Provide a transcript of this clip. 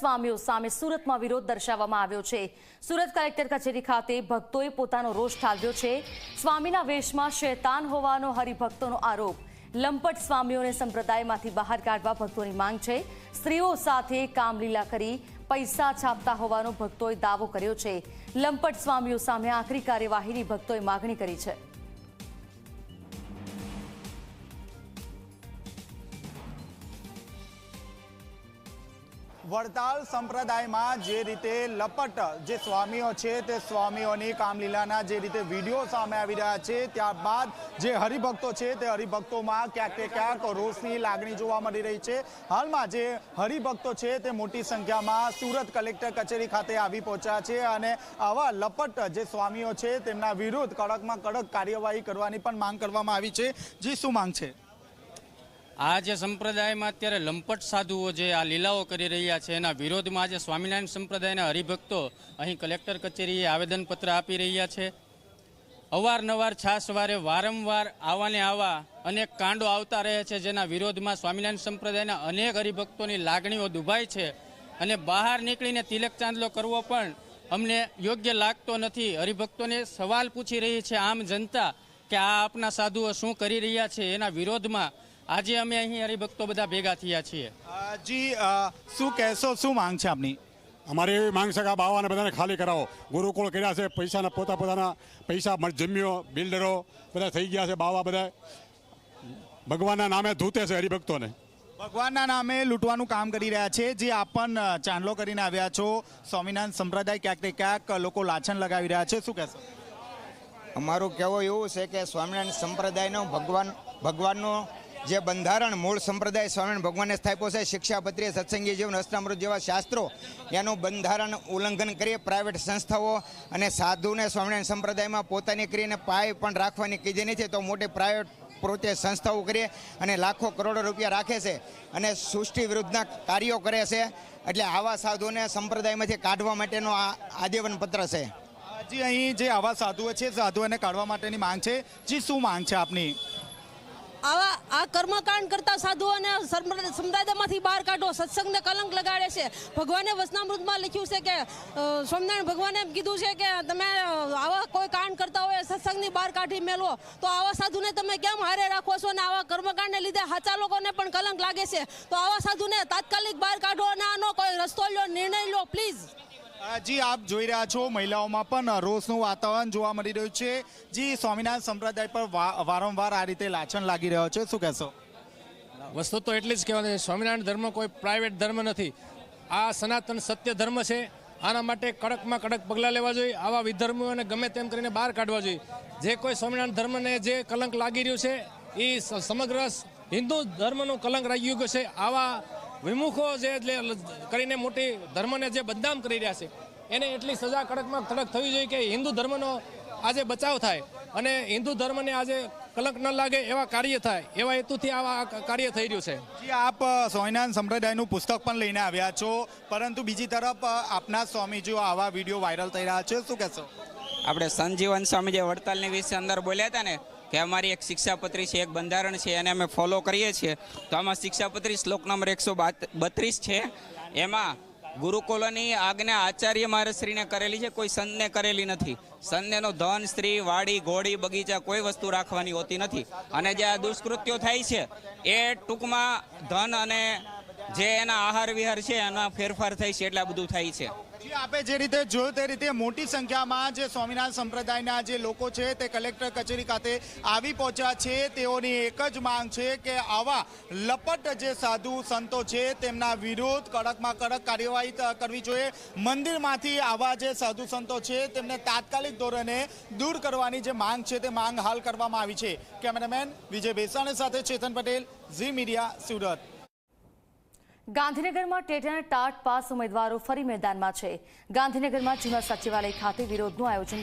સ્વામીઓ સામે સુરતમાં વિરોધ દર્શાવવામાં આવ્યો છે. સુરત કલેક્ટર કચેરી ખાતે ભક્તોએ પોતાનો રોષ ઠાલવ્યો છે. સ્વામીના વેશમાં શૈતાન હોવાનો હરિભક્તોનો આરોપ. લંપટ સ્વામીઓને સંપ્રદાયમાંથી બહાર કાઢવા ભક્તોની માંગ છે. સ્ત્રીઓ સાથે કામલીલા કરી પૈસા છાપતા હોવાનો ભક્તોએ દાવો કર્યો છે. લંપટ સ્વામીઓ સામે આકરી કાર્યવાહીની ભક્તોએ માગણી કરી છે. વડતાલ સંપ્રદાયમાં જે રીતે લપટ જે સ્વામીઓ છે તે સ્વામીઓની કામલીલાના જે રીતે વીડિયો સામે આવી રહ્યા છે, ત્યારબાદ જે હરિભક્તો છે તે હરિભક્તોમાં ક્યાંક ક્યાંક રોષની લાગણી જોવા મળી રહી છે. હાલમાં જે હરિભક્તો છે તે મોટી સંખ્યામાં સુરત કલેક્ટર કચેરી ખાતે આવી પહોંચ્યા છે અને આવા લપટ જે સ્વામીઓ છે તેમના વિરુદ્ધ કડકમાં કડક કાર્યવાહી કરવાની પણ માંગ કરવામાં આવી છે. જે, શું માંગ છે? આ જે સંપ્રદાયમાં અત્યારે લંપટ સાધુઓ જે આ લીલાઓ કરી રહ્યા છે, એના વિરોધમાં આજે સ્વામિનારાયણ સંપ્રદાયના હરિભક્તો અહીં કલેક્ટર કચેરીએ આવેદનપત્ર આપી રહ્યા છે. અવારનવાર છાસવારે, વારંવાર આવાને આવા અનેક કાંડો આવતા રહે છે, જેના વિરોધમાં સ્વામિનારાયણ સંપ્રદાયના અનેક હરિભક્તોની લાગણીઓ દુભાય છે અને બહાર નીકળીને તિલક ચાંદલો કરવો પણ અમને યોગ્ય લાગતો નથી. હરિભક્તોને સવાલ પૂછી રહી છે, આમ જનતા, કે આ આપના સાધુઓ શું કરી રહ્યા છે? એના વિરોધમાં આજે અમે અહીં હરિભક્તો બધા ભેગા થયા છીએ. જી શું કહેશો શું માંગ છે આપની? અમારી એવી માંગ છે કે આ બાવાને બધાને ખાલી કરાવો. ગુરુકુળ કર્યા છે પૈસાના પોતા પોતાના પૈસા જમ્યો બિલ્ડરો બધા થઈ ગયા છે બાવા બધા. ભગવાનના નામે ધૂતે છે હરિભક્તોને. ભગવાનના નામે લૂંટવાનું કામ કરી રહ્યા છે. જે આપ પણ ચાંદલો કરીને આવ્યા છો. સ્વામિનારાયણ સંપ્રદાય ક્યાંક ને ક્યાંક લોકો લાછન લગાવી રહ્યા છે. શું કહેશો? અમારું કહેવું એવું છે કે સ્વામિનારાયણ સંપ્રદાયનો ભગવાન ભગવાનનો જે બંધારણ મૂળ સંપ્રદાય સ્વામિનારાયણ ભગવાને સ્થાપ્યો છે શિક્ષાપત્રીય સત્સંગી જીવન અષ્ટામૃત જેવા શાસ્ત્રો, એનું બંધારણ ઉલ્લંઘન કરીએ પ્રાઇવેટ સંસ્થાઓ અને સાધુને સ્વામિનારાયણ સંપ્રદાયમાં પોતાની કરીને પાય પણ રાખવાની કીધી નથી, તો મોટી પ્રાઇવેટ પોતે સંસ્થાઓ કરીએ અને લાખો કરોડો રૂપિયા રાખે છે અને સૃષ્ટિ વિરુદ્ધના કાર્યો કરે છે. એટલે આવા સાધુને સંપ્રદાયમાંથી કાઢવા માટેનો આ આદેવન પત્ર છે. જે અહીં જે આવા સાધુઓ છે, સાધુઓને કાઢવા માટેની માંગ છે, જી શું માંગ છે આપની? આવા આ કર્મકાંડ કરતા સાધુઓને સમુદાયમાંથી બહાર કાઢો, સત્સંગને કલંક લગાડે છે. ભગવાને વચનામૃતમાં લખ્યું છે કે સ્વામિનારાયણ ભગવાને કીધું છે કે, તમે આવા કોઈ કાંડ કરતા હોય, સત્સંગની બહાર કાઢી મેલો, તો આવા સાધુને તમે કેમ હારે રાખો છો અને આવા કર્મકાંડને લીધે સાચા લોકોને પણ કલંક લાગે છે? તો આવા સાધુને તાત્કાલિક બહાર કાઢો અને આનો કોઈ રસ્તો લો, નિર્ણય લો પ્લીઝ જી આપ જોઈ રહ્યા છો, મહિલાઓમાં પણ રોષનું વાતાવરણ જોવા મળી રહ્યું છે. જી, સ્વામિનારાયણ સંપ્રદાય પર વારંવાર આ રીતે લાછણ લાગી રહ્યો છે. શું કહેશો? વસ્તુ તો એટલી જ કહેવાની સ્વામિનારાયણ ધર્મ કોઈ પ્રાઇવેટ ધર્મ નથી. આ સનાતન સત્ય ધર્મ છે. આના માટે કડકમાં કડક પગલાં લેવા જોઈએ. આવા વિધર્મીઓને ગમે તેમ કરીને બહાર કાઢવા જોઈએ. જે કોઈ સ્વામિનારાયણ ધર્મને જે કલંક લાગી રહ્યું છે એ સમગ્ર હિન્દુ ધર્મનું કલંક લાગી ગયું છે. આવા વિમુખો જે એટલે કરીને મોટી ધર્મને જે બદનામ કરી રહ્યા છે એને એટલી સજા કડકમાં કડક થવી જોઈએ કે હિન્દુ ધર્મનો આજે બચાવ થાય અને હિન્દુ ધર્મને આજે કલંક ન લાગે એવા કાર્ય થાય એવા હેતુથી આવા કાર્ય થઈ રહ્યું છે. જી આપ સ્વામિનારાયણ સંપ્રદાયનું પુસ્તક પણ લઈને આવ્યા છો પરંતુ બીજી તરફ આપના સ્વામીજીઓ આવા વીડિયો વાયરલ થઈ રહ્યા છે. શું કહેશો? આપણે સંજીવન સ્વામી જે વડતાલની વિશે અંદર બોલ્યા હતા ને કે અમારી એક શિક્ષાપત્રી છે, એક બંધારણ છે, એને અમે ફોલો કરીએ છીએ. તો આમાં શિક્ષાપત્રી શ્લોક નંબર એકસો બત્રીસ છે. એમાં ગુરુકુલોની આજ્ઞા આચાર્ય મહારાજશ્રીને કરેલી છે, કોઈ સંતને કરેલી નથી. સંતનેનો ધન, સ્ત્રી, વાડી, ઘોડી, બગીચા, કોઈ વસ્તુ રાખવાની હોતી નથી. અને જે આ દુષ્કૃત્યો થાય છે, એ ટૂંકમાં ધન અને જે એના આહાર વિહાર છે, એના ફેરફાર થાય છે, એટલા બધું થાય છે. જી, આપે જે રીતે જોયું તે રીતે મોટી સંખ્યામાં જે સ્વામિનારાયણ સંપ્રદાયના જે લોકો છે, તે કલેક્ટર કચેરી ખાતે આવી પહોંચ્યા છે. તેઓની એક જ માંગ છે કે આવા લપટ જે સાધુ સંતો છે, તેમના વિરુદ્ધ કડકમાં કડક કાર્યવાહી કરવી જોઈએ. મંદિરમાંથી આવા જે સાધુ સંતો છે, તેમને તાત્કાલિક ધોરણે દૂર કરવાની જે માંગ છે, તે માંગ હાલ કરવામાં આવી છે. કેમેરામેન વિજય ભેસાણી સાથે ચેતન પટેલ, ઝી મીડિયા, સુરત. ગાંધીનગરમાં ટેટાના ટાટ પાસ ઉમેદવારો ફરી મેદાનમાં છે. ગાંધીનગરમાં જૂના સચિવાલય ખાતે વિરોધનું આયોજન